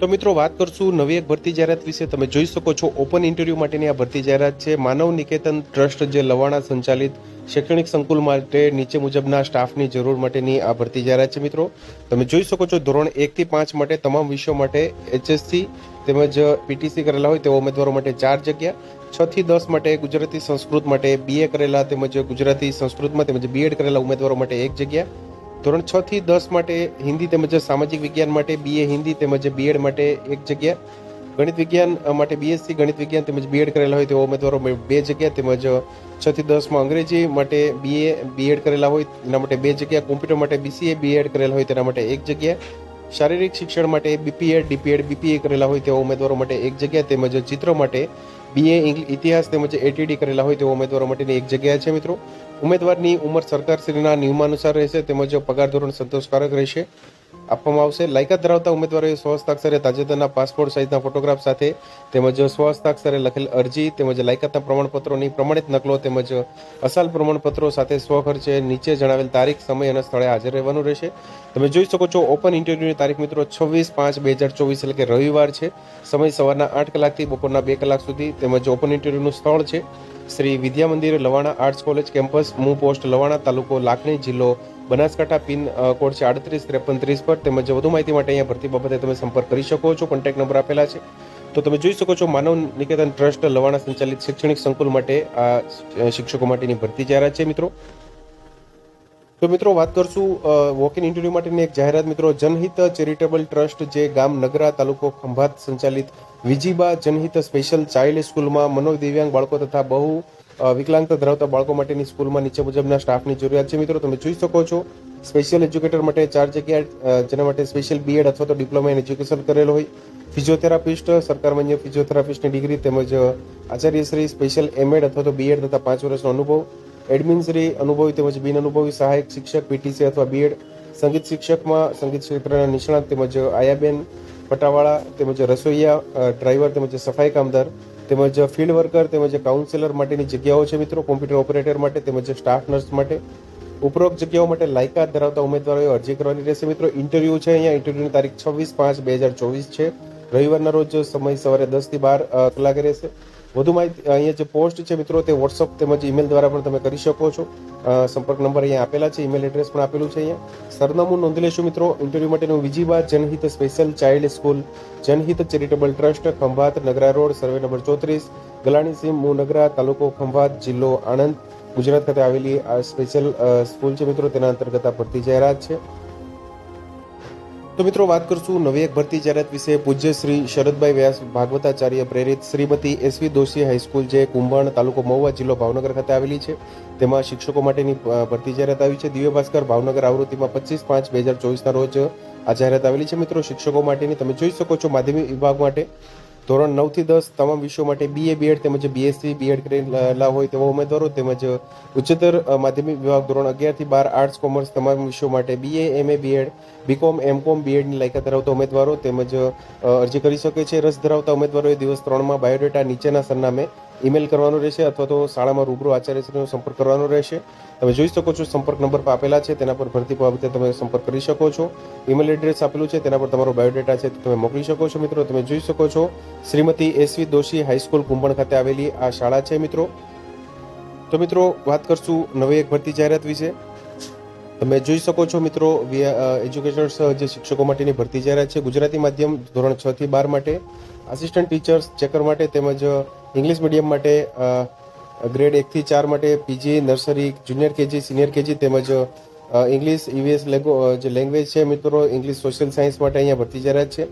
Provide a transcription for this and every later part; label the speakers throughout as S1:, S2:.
S1: તો મિત્રો, વાત કરશું નવી એક ભરતી જાહેરાત વિશે. તમે જોઈ શકો છો, ઓપન ઇન્ટરવ્યૂ માટેની આ ભરતી જાહેરાત છે. માનવ નિકેતન ટ્રસ્ટ જે લવાણા સંચાલિત શૈક્ષણિક સંકુલ માટે નીચે મુજબના સ્ટાફની જરૂર માટેની આ ભરતી જાહેરાત છે મિત્રો. તમે જોઈ શકો છો, ધોરણ એકથી પાંચ માટે તમામ વિષયો માટે એચએસસી તેમજ પીટીસી કરેલા હોય તેવા ઉમેદવારો માટે ચાર જગ્યા. છ થી દસ માટે ગુજરાતી સંસ્કૃત માટે બીએ કરેલા તેમજ ગુજરાતી સંસ્કૃતમાં તેમજ બીએડ કરેલા ઉમેદવારો માટે એક જગ્યા. ધોરણ છ થી દસ માટે હિન્દી તેમજ સામાજિક વિજ્ઞાન માટે બીએ હિન્દી તેમજ બીએડ માટે એક જગ્યા. ગણિત વિજ્ઞાન માટે બીએસસી ગણિત વિજ્ઞાન તેમજ બીએડ કરેલા હોય તેવા ઉમેદવારો બે જગ્યા તેમજ છ થી દસમાં અંગ્રેજી માટે બીએ બીએડ કરેલા હોય તેના માટે બે જગ્યા. કોમ્પ્યુટર માટે બીસીએ બીએડ કરેલા હોય તેના માટે એક જગ્યા. શારીરિક શિક્ષણ માટે બીપીએડ ડીપીએડ બીપીએ કરેલા હોય તેવા ઉમેદવારો માટે એક જગ્યા તેમજ ચિત્ર માટે બીએ ઇતિહાસ તેમજ એટીડી કરેલા હોય તેવા ઉમેદવારો માટેની એક જગ્યા છે મિત્રો. ઉમેદવારની ઉંમર સરકારશ્રીના નિયમાનુસાર રહેશે તેમજ પગાર ધોરણ સંતોષકારક રહેશે. આપવામાં આવશે. લાયકાત ધરાવતા ઉમેદવારોએ સ્વહસ્તાક્ષરે તાજેતરના પાસપોર્ટ સાઇઝના ફોટોગ્રાફ સાથે તેમજ સ્વહસ્તાક્ષરે લખેલ અરજી તેમજ લાયકાતના પ્રમાણપત્રોની પ્રમાણિત નકલો તેમજ અસાલ પ્રમાણપત્રો સાથે સ્વખર્ચે નીચે જણાવેલ તારીખ, સમય અને સ્થળે હાજર રહેવાનું રહેશે. તમે જોઈ શકો છો, ઓપન ઇન્ટરવ્યૂની તારીખ મિત્રો છવ્વીસ પાંચ બે હજાર ચોવીસ, એટલે કે રવિવાર છે. સમય સવારના આઠ કલાકથી બપોરના બે કલાક સુધી તેમજ ઓપન ઇન્ટરવ્યૂનું સ્થળ છે. Shri Vidya Mandir, Lavana arts college campus, મુ પોસ્ટ, લવાણા તાલુકો, લાખણી જિલ્લો બનાસકાંઠા પિન કોડ છે આડત્રીસ, ત્રેપન, ત્રીસ પર તેમજ વધુ માહિતી માટે અહીંયા ભરતી બાબતે તમે સંપર્ક કરી શકો છો. કોન્ટેક્ટ નંબર આપેલા છે. તો તમે જોઈ શકો છો માનવ નિકેતન ટ્રસ્ટ લવાણા સંચાલિત શૈક્ષણિક સંકુલ માટે આ શિક્ષકો માટેની ભરતી જાહેરાત છે, મિત્રો. તો મિત્રો, વાત કરશું વોક ઇન ઇન્ટરવ્યુ માટેની એક જાહેરાત. મિત્રો, જનહિત ચેરિટેબલ ટ્રસ્ટ જે ગામ નગરા તાલુકો ખંભાત સંચાલિત વિજીબા જનહિત સ્પેશિયલ ચાઇલ્ડ સ્કૂલમાં મનોદિવ્યાંગ બાળકો તથા બહુ વિકલાંગતા ધરાવતા બાળકો માટેની સ્કૂલમાં નીચે મુજબના સ્ટાફની જરૂરિયાત છે. મિત્રો, તમે જોઈ શકો છો સ્પેશિયલ એજ્યુકેટર માટે ચાર જગ્યા જેના માટે સ્પેશિયલ બીએડ અથવા તો ડિપ્લોમા ઇન એજ્યુકેશન કરેલો હોય. ફિઝિયોથેરાપિસ્ટ સરકાર માન્ય ફિઝિયોથેરાપિસ્ટની ડિગ્રી તેમજ આચાર્યશ્રી સ્પેશિયલ એમએડ અથવા તો બીએડ તથા પાંચ વર્ષનો અનુભવ. એડમિનશ્રી અનુભવી તેમજ બિન અનુભવી સહાયક શિક્ષક પીટીસી અથવા બીએડ સંગીત શિક્ષકમાં, સંગીત ક્ષેત્રના નિષ્ણાત તેમજ આયાબેન પટાવાળા તેમજ રસોઈયા ડ્રાઈવર તેમજ સફાઈ કામદાર. તેમજ ફિલ્ડ વર્કર તેમજ કાઉન્સિલર માટેની જગ્યાઓ છે મિત્રો કોમ્પ્યુટર ઓપરેટર માટે તેમજ સ્ટાફ નર્સ માટે. ઉપરોક્ત જગ્યાઓ માટે લાયકાત ધરાવતા ઉમેદવારોએ અરજી કરવાની રહેશે મિત્રો. ઇન્ટરવ્યૂ છે અહીંયા ઇન્ટરવ્યૂની તારીખ છવ્વીસ પાંચ બે હજાર ચોવીસ છે. રવિવારના રોજ સમય સવારે દસથી બાર કલાકે રહેશે. વધુ માહિતી અહીંયા જે પોસ્ટ છે મિત્રો તે વોટ્સઅપ તેમજ ઈમેલ દ્વારા પણ તમે કરી શકો છો. સંપર્ક નંબર અહીંયા આપેલા છે ઈમેલ એડ્રેસ પણ આપેલું છે અહીંયા. સરનામું નોંધી લેશું મિત્રો ઇન્ટરવ્યુ માટેનું વિજીબા Janhit special child school Janhit charitable trust Khambhat Nagara road survey number ચોત્રીસ, ગલાણી સીમ મુનગરા તાલુકો ખંભાત, જિલ્લો આણંદ, ગુજરાત ખાતે આવેલી આ સ્પેશિયલ સ્કૂલ છે મિત્રો, તેના અંતર્ગત આ ભરતી જાહેરાત છે. તો મિત્રો વાત કરશું નવી એક ભરતી જાહેરાત વિશે. પૂજ્ય શ્રી શરદભાઈ વ્યાસ ભાગવતાચાર્ય પ્રેરિત શ્રીમતી એસવી દોશી હાઈસ્કૂલ જે કુંભણ તાલુકો મહુવા જિલ્લો ભાવનગર ખાતે આવેલી છે. તેમાં શિક્ષકો માટેની ભરતી જાહેરાત આવી છે. દિવ્ય ભાસ્કર ભાવનગર આવૃત્તિમાં પચીસ પાંચ બે હજાર ચોવીસના રોજ આ જાહેરાત આવેલી છે. મિત્રો, શિક્ષકો માટેની તમે જોઈ શકો છો માધ્યમિક વિભાગ માટે. ધોરણ નવથી દસ તમામ વિષયો માટે બીએ બીએડ તેમજ બીએસસી બીએડ કરેલા હોય તેવા ઉમેદવારો તેમજ ઉચ્ચતર માધ્યમિક વિભાગ ધોરણ અગિયારથી બાર આર્ટ્સ કોમર્સ તમામ વિષયો માટે BA MA BEd BCom MCom બીએડની લાયકાત ધરાવતા ઉમેદવારો તેમજ અરજી કરી શકે છે. રસ ધરાવતા ઉમેદવારોએ દિવસ ત્રણમાં બાયોડેટા નીચેના સરનામે ઈમેલ કરવાનો રહેશે અથવા તો શાળામાં રૂબરૂ આચાર્યશ્રીનો સંપર્ક કરવાનો રહેશે. તમે જોઈ શકો છો સંપર્ક નંબર પર આપેલા છે, તેના પર ભરતી બાબતે તમે સંપર્ક કરી શકો છો. ઈમેલ એડ્રેસ આપેલું છે, તેના પર તમારો બાયોડેટા છે, તમે મોકલી શકો છો મિત્રો. તમે જોઈ શકો છો, Shrimati SV Doshi high school Kumbhan ખાતે આવેલી આ શાળા છે મિત્રો. તો મિત્રો, વાત કરશું નવી એક ભરતી જાહેરાત વિશે. તમે જોઈ શકો છો મિત્રો એજ્યુકેટર્સ જે શિક્ષકો માટેની ભરતી જાહેરાત છે ગુજરાતી માધ્યમ ધોરણ છ થી બાર માટે. આસિસ્ટન્ટ ટીચર્સ ચેકર માટે તેમજ ઇંગ્લિશ મીડિયમ માટે ગ્રેડ એકથી ચાર માટે PG nursery junior KG senior KG તેમજ ઇંગ્લિશ ઈવીએસ જે લેંગ્વેજ છે મિત્રો ઇંગ્લિશ સોશિયલ સાયન્સ માટે અહીંયા ભરતી જાહેરાત છે.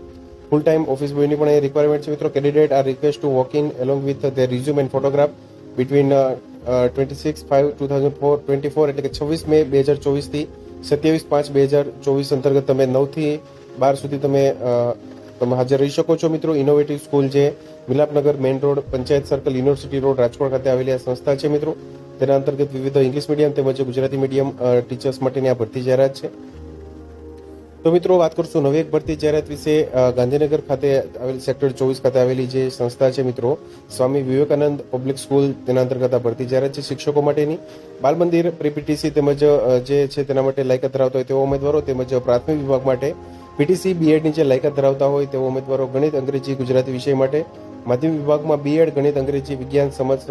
S1: ફૂલ ટાઈમ ઓફિસ બોયની પણ અહીંયા રિક્વાયરમેન્ટ છે મિત્રો. Candidate are request to walk in along with the resume and photograph between twenty six five two thousand four twenty four એટલે કે છવ્વીસ મે બે હજાર ચોવીસથી સત્યાવીસ પાંચ બે હજાર ચોવીસ અંતર્ગત તમે નવથી બાર સુધી તમે તમે હાજર રહી શકો છો મિત્રો. ઇનોવેટિવ સ્કૂલ જે Milapnagar main road panchayat circle university road Rajkot ખાતે આવેલી આ સંસ્થા છે મિત્રો. તેના અંતર્ગત વિવિધ ઇંગ્લિશ મીડિયમ તેમજ ગુજરાતી મીડિયમ ટીચર્સ માટેની આ ભરતી જાહેરાત છે. તો મિત્રો વાત કરશું નવી એક ભરતી જાહેરાત વિશે. ગાંધીનગર ખાતે આવેલી સેક્ટર ચોવીસ ખાતે આવેલી જે સંસ્થા છે મિત્રો, સ્વામી વિવેકાનંદ પબ્લિક સ્કૂલ, તેના અંતર્ગત આ ભરતી જાહેરાત છે શિક્ષકો માટેની. બાલ મંદિર, પ્રીપીટીસી તેમજ જે છે તેના માટે લાયકાત ધરાવતા હોય તેવા ઉમેદવારો તેમજ પ્રાથમિક વિભાગ માટે પીટીસી બીએડની જે લાયકાત ધરાવતા હોય તેવા ઉમેદવારો ગણિત, અંગ્રેજી, ગુજરાતી વિષય માટે માધ્યમિક વિભાગમાં બીએડ, ગણિત, અંગ્રેજી, વિજ્ઞાન, સમજ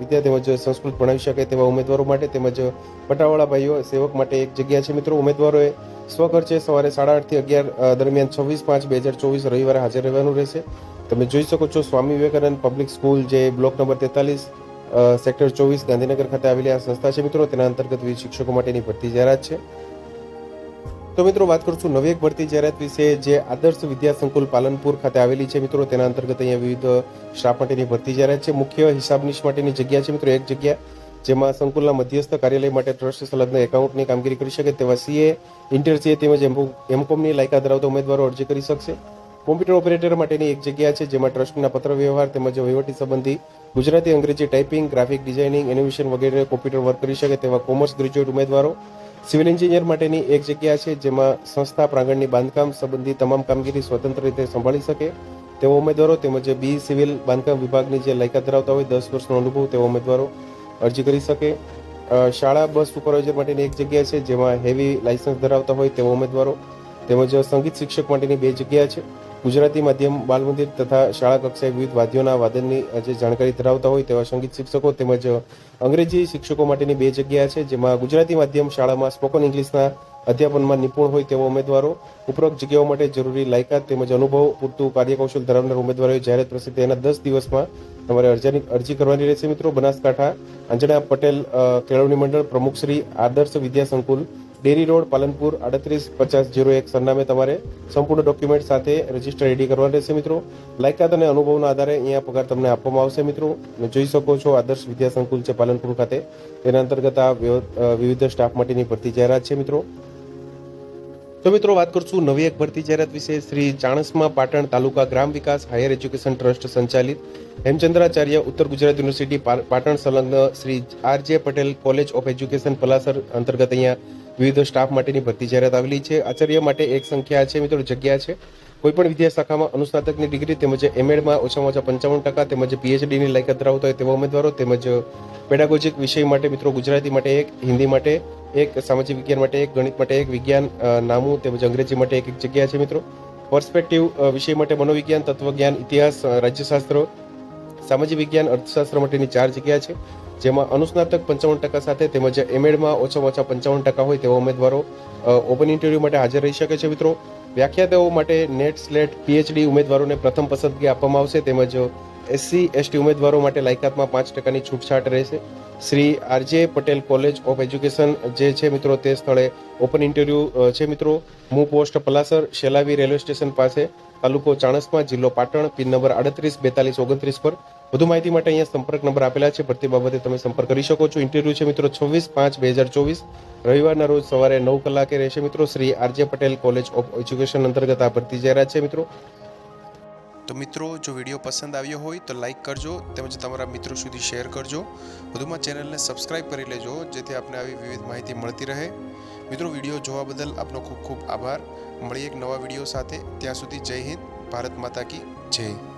S1: વિદ્યા તેમજ સંસ્કૃત ભણાવી શકે તેવા ઉમેદવારો માટે તેમજ પટાવાળા ભાઈઓ, સેવક માટે એક જગ્યા છે મિત્રો. ઉમેદવારોએ સ્વખર્ચે સવારે સાડા આઠથી અગિયાર દરમિયાન છવ્વીસ પાંચ બે હજાર ચોવીસ રવિવારે હાજર રહેવાનું રહેશે. તમે જોઈ શકો છો સ્વામી વિવેકાનંદ પબ્લિક સ્કૂલ જે બ્લોક નંબર તેતાલીસ સેક્ટર ચોવીસ ગાંધીનગર ખાતે આવેલી આ સંસ્થા છે મિત્રો. તેના અંતર્ગત વિવિધ શિક્ષકો માટેની ભરતી જાહેરાત છે. તો મિત્રો વાત કરશું નવી એક ભરતી જાહેરાત વિશે જે આદર્શ વિદ્યા સંકુલ પાલનપુર ખાતે આવેલી છે મિત્રો. તેના અંતર્ગત અહીંયા વિવિધ સ્ટાફ માટેની ભરતી જાહેરાત છે. મુખ્ય હિસાબનીશ માટેની જગ્યા છે મિત્રો. એક જગ્યા જેમાં સંકુલના મધ્યસ્થ કાર્યાલય માટે ટ્રસ્ટ સંલગ્ન એકાઉન્ટની કામગીરી કરી શકે તેવા સીએ ઇન્ટર સીએ તેમજ એમકોમની લાયકાત ધરાવતા ઉમેદવારો અરજી કરી શકશે. કોમ્પ્યુટર ઓપરેટર માટેની એક જગ્યા છે જેમાં ટ્રસ્ટના પત્ર વ્યવહાર તેમજ વહીવટી સંબંધી ગુજરાતી, અંગ્રેજી ટાઈપિંગ ગ્રાફિક ડિઝાઇનિંગ, એનિમેશન વગેરે કોમ્પ્યુટર વર્ક કરી શકે તેવા કોમર્સ ગ્રેજ્યુએટ ઉમેદવારો. સિવિલ એન્જિનિયર માટેની એક જગ્યા છે જેમાં સંસ્થા પ્રાંગણની બાંધકામ સંબંધી તમામ કામગીરી સ્વતંત્ર રીતે સંભાળી શકે. તેવા ઉમેદવારો તેમજ બી સિવિલ બાંધકામ વિભાગની જે લાયકાત ધરાવતા હોય દસ વર્ષનો અનુભવ તેવા ઉમેદવારો અરજી કરી શકે. શાળા, બસ સુપરવાઇઝર માટેની એક જગ્યા છે, જેમાં હેવી લાઇસન્સ ધરાવતા હોય તેવા ઉમેદવારો તેમજ સંગીત શિક્ષક માટેની બે જગ્યા છે. ગુજરાતી માધ્યમ, બાલ મંદિર તથા શાળા કક્ષાએ વિવિધ વાદ્યોના વાદનની જે જાણકારી ધરાવતા હોય તેવા સંગીત શિક્ષકો તેમજ અંગ્રેજી શિક્ષકો માટેની બે જગ્યા છે, જેમાં ગુજરાતી માધ્યમ શાળામાં સ્પોકન ઇંગ્લિશના અધ્યાપનમાં નિપુણ હોય તેવા ઉમેદવારો, ઉપરોક્ત જગ્યાઓ માટે જરૂરી લાયકાત તેમજ અનુભવ પૂરતું કાર્યકૌશલ ધરાવનાર ઉમેદવારોએ જાહેરાત પ્રસિદ્ધ એના દસ દિવસમાં તમારે અરજી અરજી કરવાની રહેશે મિત્રો. બનાસકાંઠા અંજણા પટેલ કેળવણી મંડળ પ્રમુખ શ્રી આદર્શ વિદ્યા સંકુલ, ડેરી રોડ, પાલનપુર, આડત્રીસ પચાસ જીરો એક સરનામે તમારે સંપૂર્ણ ડોક્યુમેન્ટ સાથે રજિસ્ટર રેડી કરવાનું રહેશે મિત્રો. લાયકાત અને અનુભવના આધારે અહીંયા પગાર તમને આપવામાં આવશે મિત્રો. જોઈ શકો છો આદર્શ વિદ્યા સંકુલ છે પાલનપુર ખાતે. તેના અંતર્ગત આ વિવિધ સ્ટાફ માટેની ભરતી જાહેરાત છે મિત્રો. તો મિત્રો વાત કરશું નવી એક ભરતી જાહેરાત વિશે. Shri Chanasma Patan Taluka Gram Vikas higher education trust સંચાલિત હેમચંદ્રાચાર્ય ઉત્તર ગુજરાત યુનિવર્સિટી પાટણ સંલગ્ન Shri R J Patel college of education Palasar અંતર્ગત અહીંયા વિવિધ સ્ટાફ માટેની ભરતી જાહેરાત આવેલી છે. આચાર્ય માટે એક સંખ્યા છે મિત્રો, જગ્યા છે. કોઈપણ વિદ્યા શાખામાં અનુસ્નાતકની ડિગ્રી તેમજ એમએડમાં ઓછામાં ઓછા પંચાવન ટકા તેમજ પીએચડીની લાયકાત ધરાવતા હોય તેવા ઉમેદવારો તેમજ પેડાગોજિક વિષય માટે મિત્રો ગુજરાતી માટે એક, હિન્દી માટે એક, સામાજિક વિજ્ઞાન માટે એક, ગણિત માટે એક, વિજ્ઞાન નામું તેમજ અંગ્રેજી માટે એક એક જગ્યા છે મિત્રો. પર્સપેક્ટિવ વિષય માટે મનોવિજ્ઞાન, તત્વજ્ઞાન, ઇતિહાસ રાજ્યશાસ્ત્ર, સામાજિક વિજ્ઞાન, અર્થશાસ્ત્ર માટેની ચાર જગ્યા છે. જેમાં અનુસ્નાતક પંચાવન ટકા સાથે તેમજ એમએડમાં ઓછામાં ઓછા પંચાવન ટકા હોય તેવા ઉમેદવારો ઓપન ઇન્ટરવ્યૂ માટે હાજર રહી શકે છે મિત્રો. વ્યાખ્યાતાઓ માટે નેટ સ્લેટ પીએચડી ઉમેદવારોને પ્રથમ પસંદગી આપવામાં આવશે. તેમજ એસસી એસટી ઉમેદવારો માટે લાયકાતમાં પાંચ ટકાની છૂટછાટ રહેશે. Shri RJ Patel college of education જે છે મિત્રો તે સ્થળે ઓપન ઇન્ટરવ્યૂ છે મિત્રો. મૂ post Palasar, Shelavi railway station પાસે, તાલુકો ચાણસમાં, જિલ્લો પાટણ, પિન નંબર આડત્રીસ, બેતાલીસ, ઓગણત્રીસ પર. વધુ માહિતી માટે અહીંયા સંપર્ક નંબર આપેલા છે. ભરતી બાબતે તમે સંપર્ક કરી શકો છો. ઇન્ટરવ્યૂ છે મિત્રો છવ્વીસ પાંચ બે હજાર ચોવીસ. રવિવારના રોજ સવારે નવ કલાકે રહેશે મિત્રો Shri RJ Patel college of education અંતર્ગત આ ભરતી જાહેરાત છે મિત્રો.
S2: તો મિત્રો, જો વીડિયો પસંદ આવ્યો હોય તો લાઈક કરજો તેમજ તમારા મિત્રો સુધી શેર કરજો. વધુમાં ચેનલને સબસ્ક્રાઇબ કરી લેજો, જેથી આપને આવી વિવિધ માહિતી મળતી રહે. મિત્રો, વીડિયો જોવા બદલ આપનો ખૂબ ખૂબ આભાર. મળીએ એક નવા વીડિયો સાથે. ત્યાં સુધી જય હિન્દ. ભારત માતા કી જય.